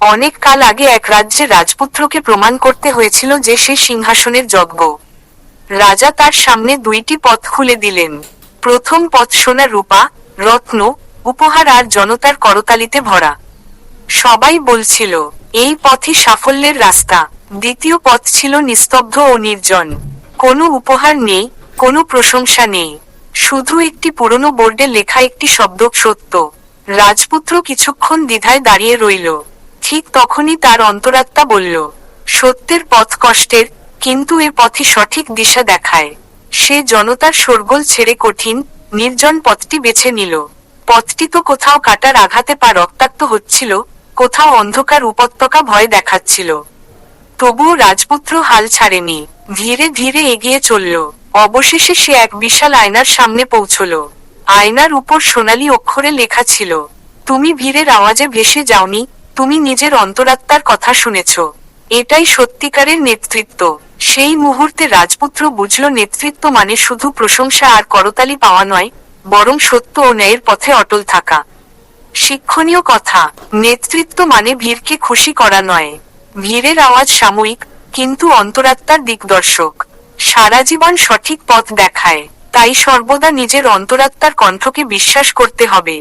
অনেক কাল আগে এক রাজ্যে রাজপুত্রকে প্রমাণ করতে হয়েছিল যে সে সিংহাসনের যজ্ঞ। রাজা তার সামনে দুইটি পথ খুলে দিলেন। প্রথম পথ সোনা রূপা, রত্ন, উপহার আর জনতার করতালিতে ভরা। সবাই বলছিল, এই পথই সাফল্যের রাস্তা। দ্বিতীয় পথ ছিল নিস্তব্ধ ও নির্জন। কোনো উপহার নেই, কোনো প্রশংসা নেই। শুধু একটি পুরনো বোর্ডে লেখা একটি শব্দ সত্য। রাজপুত্র কিছুক্ষণ দ্বিধায় দাঁড়িয়ে রইল। ঠিক তখনই তার অন্তরাত্মা বলল, সত্যের পথ কষ্টের, কিন্তু এ পথই সঠিক দিশা দেখায়। সে জনতার শোরগোল ছেড়ে কঠিন, নির্জন পথটি বেছে নিল। পথটি তো কোথাও কাটার আঘাতে পা রক্তাক্ত হচ্ছিল, কোথাও অন্ধকার উপত্যকা ভয় দেখাচ্ছিল। তবুও রাজপুত্র হাল ছাড়েনি, ধীরে ধীরে এগিয়ে চলল। অবশেষে সে এক বিশাল আয়নার সামনে পৌঁছল। আয়নার উপর সোনালী অক্ষরে লেখা ছিল, তুমি ভিড়ের আওয়াজে ভেসে যাওনি তুমি নিজের অন্তরাত্মার কথা শুনেছ। এটাই সত্যিকারের নেতৃত্ব। সেই মুহূর্তে রাজপুত্র বুঝল নেতৃত্ব মানে শুধু প্রশংসা আর করতালি পাওয়া নয়, বরং সত্য ও ন্যায়ের পথে অটল থাকা। শিক্ষণীয় কথা, নেতৃত্ব মানে ভিড়কে খুশি করা নয়। ভিড়ের আওয়াজ সাময়িক, কিন্তু অন্তরাত্মার দিকদর্শক। সারা জীবন সঠিক পথ দেখায়, তাই সর্বদা নিজের অন্তরাত্মার কণ্ঠকে বিশ্বাস করতে হবে।